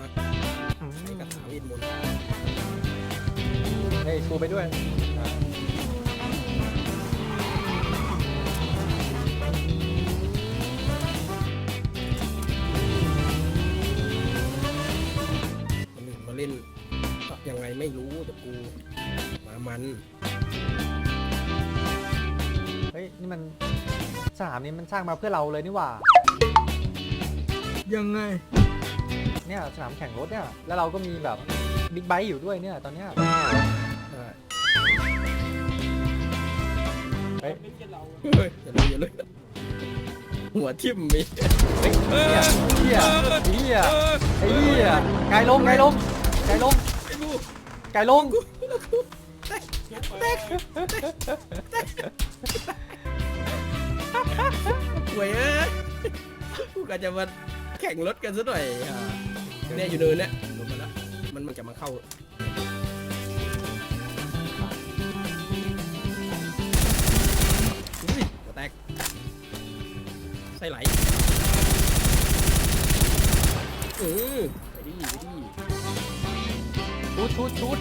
มาใช้กระถาวินมนให้ชูไปด้วยมันมาเล่นยังไงไม่รู้แต่กูมามัน เฮ้ย นี่มันสนามนี้มันสร้างมาเพื่อเราเลยนี่หว่า ยังไง เนี่ยสนามแข่งรถเนี่ย แล้วเราก็มีแบบบิ๊กไบค์อยู่ด้วยเนี่ยตอนเนี้ยใช่เฮ้ยเฮ้ยอย่าเลยอย่าเลยหัวทิ่มมีเฮ้ยเฮียเฮียเฮียไอ้เฮียไกลลงไกลลงไกลลงไอ้กูไกลลงหวยเอ้ยกูกะจะมาแข่งรถกันซะหน่อยอ่า เนี่ยอยู่เนินเนี่ยลงมาแล้วมันมันจะมาเข้าอุ้ยหัวแตกไส้ไหลเออไปดิไปดิชุดชุดชุด